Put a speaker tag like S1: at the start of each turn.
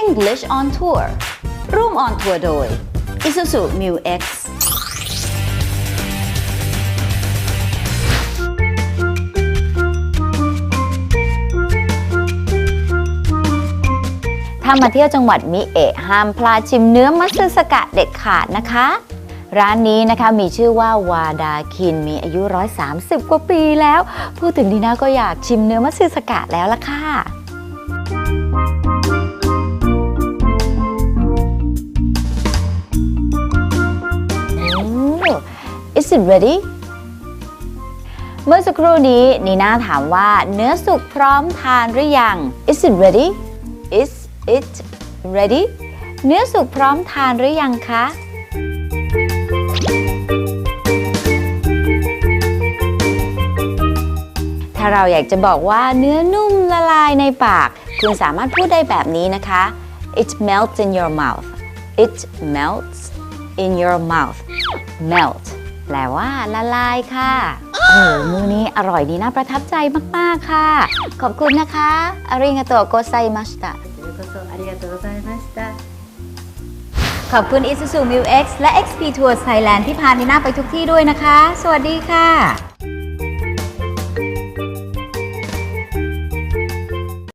S1: English on Tour ร่วม on tour โดย Isuzu Mu X ถ้ามาเที่ยวจังหวัดมิเอะห้ามพลาดชิมเนื้อมัตสึสกะเด็ดขาดนะคะ ร้านนี้นะคะมีชื่อว่าวาดาคินมีอายุ 130 กว่าปีแล้ว พูดถึงดีน่าก็อยากชิมเนื้อมัตสึสกะแล้วล่ะค่ะ it ready เมื่อสักครู่นี้นีน่าถามว่าเนื้อสุกพร้อมทานหรือยัง Is it ready Is it ready เนื้อสุกพร้อมทานหรือยังคะ ถ้าเราอยากจะบอกว่าเนื้อนุ่มละลายในปาก คุณสามารถพูดได้แบบนี้นะคะ It melts in your mouth It melts in your mouth melt แปลว่าละลายค่ะเออมื้อนี้อร่อยดีน่าประทับใจมาก ๆ ค่ะ ขอบคุณนะคะอาริงาโตโกไซมาสตะขอบคุณ Isuzu Mu X และ XP Tours Thailand ที่พานีน่าไปทุกที่ด้วยนะคะ สวัสดีค่ะ